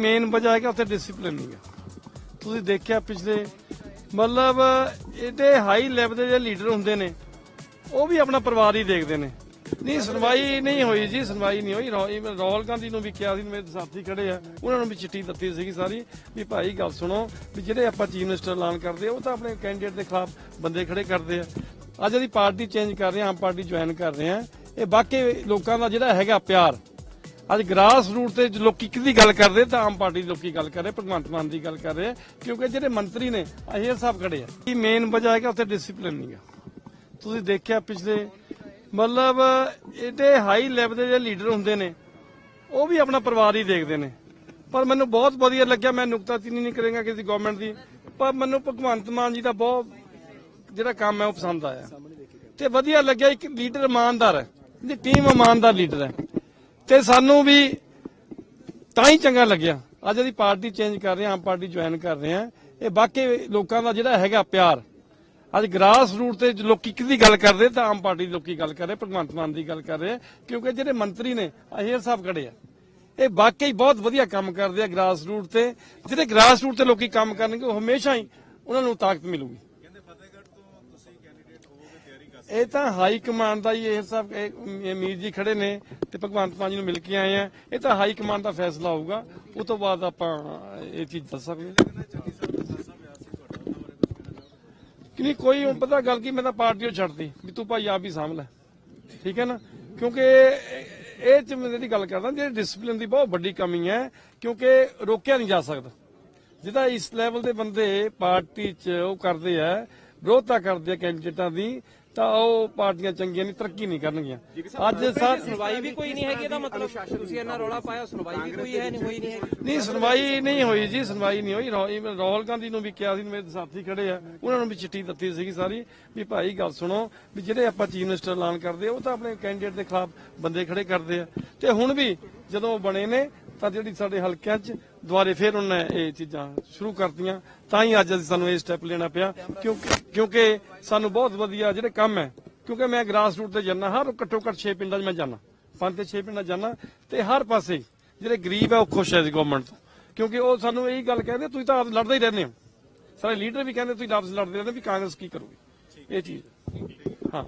Main ਵਜ੍ਹਾ ਹੈ ਕਿ ਉੱਥੇ ਡਿਸਪਲਿਨ ਨਹੀਂ ਹੈ। ਤੁਸੀਂ ਦੇਖਿਆ ਪਿਛਲੇ, ਮਤਲਬ ਇਹਦੇ ਹਾਈ ਲੈਵਲ ਦੇ ਜਿਹੜੇ ਲੀਡਰ ਹੁੰਦੇ ਨੇ, ਉਹ ਵੀ ਆਪਣਾ ਪਰਿਵਾਰ ਹੀ ਦੇਖਦੇ ਨੇ। ਨਹੀਂ, ਸੁਣਵਾਈ ਨਹੀਂ ਹੋਈ ਜੀ, ਸੁਣਵਾਈ ਨਹੀਂ ਹੋਈ। ਰੋ- ਰਾਹੁਲ ਗਾਂਧੀ ਨੂੰ ਵੀ ਕਿਹਾ ਸੀ, ਮੇਰੇ ਸਾਥੀ ਖੜੇ ਆ, ਉਹਨਾਂ ਨੂੰ ਵੀ ਚਿੱਠੀ ਦਿੱਤੀ ਸੀਗੀ ਸਾਰੀ, ਵੀ ਭਾਈ ਗੱਲ ਸੁਣੋ, ਵੀ ਜਿਹੜੇ ਆਪਾਂ ਚੀਫ ਮਿਨਿਸਟਰ ਐਲਾਨ ਕਰਦੇ ਆ, ਉਹ ਤਾਂ ਆਪਣੇ ਕੈਂਡੀਡੇਟ ਦੇ ਖਿਲਾਫ ਬੰਦੇ ਖੜੇ ਕਰਦੇ ਆ। ਅੱਜ ਅਸੀਂ ਪਾਰਟੀ ਚੇਂਜ ਕਰ ਰਹੇ ਆ, ਆਮ ਪਾਰਟੀ ਜੁਆਇਨ ਕਰ ਰਹੇ ਆ। ਇਹ ਵਾਕਈ ਲੋਕਾਂ ਦਾ ਜਿਹੜਾ ਹੈਗਾ ਪਿਆਰ ਅੱਜ ਗ੍ਰਾਸ ਰੂਟ ਤੇ ਲੋਕੀ ਕਿਹਦੀ ਗੱਲ ਕਰਦੇ ਤਾਂ ਆਮ ਪਾਰਟੀ ਦੇ ਲੋਕੀ ਗੱਲ ਕਰ ਰਹੇ ਭਗਵੰਤ ਮਾਨ ਦੀ ਗੱਲ ਕਰ ਰਹੇ ਕਿਉਂਕਿ ਜਿਹੜੇ ਮੰਤਰੀ ਨੇ ਅਹੀਰ ਸਾਹਿਬ ਖੜੇ ਆ। ਇਹ ਮੇਨ ਵਜ੍ਹਾ ਹੈ ਕਿ ਉੱਥੇ ਡਿਸਪਲਿਨ ਨਹੀਂ ਹੈ ਤੁਸੀਂ ਦੇਖਿਆ ਪਿਛਲੇ, ਮਤਲਬ ਇਹਦੇ ਹਾਈ ਲੈਵਲ ਦੇ ਜਿਹੜੇ ਲੀਡਰ ਹੁੰਦੇ ਨੇ, ਉਹ ਵੀ ਆਪਣਾ ਪਰਿਵਾਰ ਹੀ ਦੇਖਦੇ ਨੇ। ਪਰ ਮੈਨੂੰ ਬਹੁਤ ਵਧੀਆ ਲੱਗਿਆ, ਮੈਂ ਨੁਕਤਾਚੀਨੀ ਨਹੀਂ ਕਰਾਂਗਾ ਕਿਸੇ ਗਵਰਨਮੈਂਟ ਦੀ, ਪਰ ਮੈਨੂੰ ਭਗਵੰਤ ਮਾਨ ਜੀ ਦਾ ਬਹੁਤ ਜਿਹੜਾ ਕੰਮ ਹੈ, ਉਹ ਪਸੰਦ ਆਇਆ। ਤੇ ਵਧੀਆ ਲੱਗਿਆ, ਇੱਕ ਲੀਡਰ ਇਮਾਨਦਾਰ ਹੈ, ਇਹਦੀ ਟੀਮ ਇਮਾਨਦਾਰ ਲੀਡਰ ਹੈ। ਤੇ ਸਾਨੂੰ ਵੀ ਤਾਂ ਹੀ ਚੰਗਾ ਲੱਗਿਆ। ਅੱਜ ਦੀ ਪਾਰਟੀ ਚੇਂਜ ਕਰ ਰਹੇ ਹਾਂ, ਆਮ ਪਾਰਟੀ ਜੁਆਇਨ ਕਰ ਰਹੇ ਹਾਂ। ਇਹ ਬਾਕੀ ਲੋਕਾਂ ਦਾ ਜਿਹੜਾ ਹੈਗਾ ਪਿਆਰ। ਅੱਜ ਗ੍ਰਾਸ ਰੂਟ ਤੇ ਲੋਕੀ ਕਿਹਦੀ ਗੱਲ ਕਰਦੇ ਤਾਂ ਆਮ ਪਾਰਟੀ ਦੇ ਲੋਕੀ ਗੱਲ ਕਰ ਰਹੇ, ਭਗਵੰਤ ਮਾਨ ਦੀ ਗੱਲ ਕਰ ਰਹੇ, ਕਿਉਂਕਿ ਜਿਹੜੇ ਮੰਤਰੀ ਨੇ ਅਹੀਰ ਸਾਹਿਬ ਖੜੇ ਆ। ਇਹ ਵਾਕਈ ਬਹੁਤ ਵਧੀਆ ਕੰਮ ਕਰਦੇ ਆ ਗ੍ਰਾਸ ਰੂਟ ਤੇ। ਜਿਹੜੇ ਗ੍ਰਾਸ ਰੂਟ ਤੇ ਲੋਕੀ ਕੰਮ ਕਰਨਗੇ, ਉਹ ਹਮੇਸ਼ਾ ਹੀ ਉਹਨਾਂ ਨੂੰ ਤਾਕਤ ਮਿਲੂਗੀ। ਇਹ ਤਾਂ ਹਾਈ ਕਮਾਂਡ ਦਾ ਹੀ ਇਹ ਸਭ, ਇਹ ਮੀਰ ਜੀ ਖੜੇ ਨੇ ਤੇ ਭਗਵੰਤ ਮਾਨ ਜੀ ਨੂੰ ਮਿਲ ਕੇ ਆਏ ਆ। ਇਹ ਤਾਂ ਹਾਈ ਕਮਾਂਡ ਦਾ ਫੈਸਲਾ ਹੋਊਗਾ। ਉਹ ਤੋਂ ਬਾਅਦ ਆਪਾਂ ਇਹ ਚੀਜ਼ ਦੱਸ ਸਕਦੇ ਕਿ ਨਹੀਂ, ਕੋਈ ਪਤਾ ਗੱਲ ਕੀ, ਮੈਂ ਤਾਂ ਪਾਰਟੀ ਉਹ ਛੱਡਤੀ ਵੀ ਤੂੰ ਭਾਈ ਆਪ ਹੀ ਸਾਂਭ ਲੈ। ਠੀਕ ਹੈ ਨਾ? ਕਿਉਂਕਿ ਇਹ- ਇਹ ਚ ਮੈਂ ਜਿਹੜੀ ਗੱਲ ਕਰਦਾ, ਜਿਹੜੀ ਡਿਸਪਲਿਨ ਦੀ ਬਹੁਤ ਵੱਡੀ ਕਮੀ ਹੈ, ਕਿਉਂਕਿ ਰੋਕਿਆ ਨਹੀਂ ਜਾ ਸਕਦਾ। ਜਿਹਦਾ ਇਸ ਲੈਵਲ ਦੇ ਬੰਦੇ ਪਾਰਟੀ 'ਚ ਉਹ ਕਰਦੇ ਆ, ਵਿਰੋਧਤਾ ਕਰਦੇ ਆ ਕੈਂਡੀਡੇਟਾਂ ਦੀ ਤਾਂ ਉਹ ਪਾਰਟੀਆਂ ਚੰਗੀਆਂ ਨਹੀਂ ਤਰੱਕੀ ਨਹੀਂ ਕਰਨਗੀਆਂ। ਅੱਜ ਸਰ ਸੁਣਵਾਈ ਵੀ ਕੋਈ ਨਹੀਂ ਹੈਗੀ ਇਹਦਾ ਮਤਲਬ ਤੁਸੀਂ ਇੰਨਾ ਰੌਲਾ ਪਾਇਆ ਸੁਣਵਾਈ ਵੀ ਕੋਈ ਹੈ ਨਹੀਂ ਹੋਈ ਨਹੀਂ ਹੈਗੀ। ਨਹੀਂ ਸੁਣਵਾਈ ਨਹੀਂ ਹੋਈ ਜੀ ਸੁਣਵਾਈ ਨਹੀਂ ਹੋਈ। ਰਾਹੁਲ even ਰਾਹੁਲ ਗਾਂਧੀ ਨੂੰ ਵੀ ਕਿਹਾ ਸੀ ਮੇਰੇ ਸਾਥੀ ਖੜੇ ਆ ਉਹਨਾਂ ਨੂੰ ਵੀ ਚਿੱਠੀ ਦਿੱਤੀ ਸੀਗੀ ਸਾਰੀ ਵੀ ਭਾਈ ਗੱਲ ਸੁਣੋ ਵੀ ਜਿਹੜੇ ਆਪਾਂ ਚੀਫ ਮਿਨਿਸਟਰ ਐਲਾਨ ਕਰਦੇ ਆ ਉਹ ਤਾਂ ਆਪਣੇ ਕੈਂਡੀਡੇਟ ਦੇ ਖਿਲਾਫ ਬੰਦੇ ਖੜੇ ਕਰਦੇ ਆ। ਤੇ ਹੁਣ ਵੀ ਜਦੋਂ ਉਹ ਬਣੇ ਨੇ ਤਾਂ ਜਿਹੜੀ ਸਾਡੇ ਹਲਕਿਆਂ 'ਚ ਦੁਬਾਰੇ ਫੇਰ ਉਹਨਾਂ ਇਹ ਚੀਜ਼ਾਂ ਸ਼ੁਰੂ ਕਰਤੀਆਂ, ਤਾਂ ਹੀ ਅੱਜ ਸਾਨੂੰ ਇਹ ਸਟੈਪ ਲੈਣਾ ਪਿਆ। ਕਿਉਂਕਿ ਕਿਉਂਕਿ ਸਾਨੂੰ ਬਹੁਤ ਵਧੀਆ ਜਿਹੜੇ ਕੰਮ ਹੈ, ਕਿਉਂਕਿ ਮੈਂ ਗ੍ਰਾਸ ਰੂਟ ਤੇ ਜਾਣਾ ਹਰ ਘੱਟੋ ਘੱਟ 6 ਪਿੰਡਾਂ 'ਚ ਮੈਂ ਜਾਣਾ ਪੰਜ ਤੇ 6 ਪਿੰਡਾਂ ਜਾਣਾ ਤੇ ਹਰ ਪਾਸੇ ਜਿਹੜੇ ਗਰੀਬ ਹੈ ਉਹ ਖੁਸ਼ ਹੈ ਜੀ ਗਵਰਨਮੈਂਟ ਤੋਂ। ਕਿਉਂਕਿ ਉਹ ਸਾਨੂੰ ਇਹੀ ਗੱਲ ਕਹਿੰਦੇ, ਤੁਸੀਂ ਤਾਂ ਆਪ ਲੜਦੇ ਹੀ ਰਹਿੰਦੇ ਹੋ। ਸਾਰੇ ਲੀਡਰ ਵੀ ਕਹਿੰਦੇ, ਤੁਸੀਂ ਆਪਸ ਲੜਦੇ ਰਹਿੰਦੇ ਵੀ ਕਾਂਗਰਸ ਕੀ ਕਰੂਗੀ? ਇਹ ਚੀਜ਼। ਹਾਂ।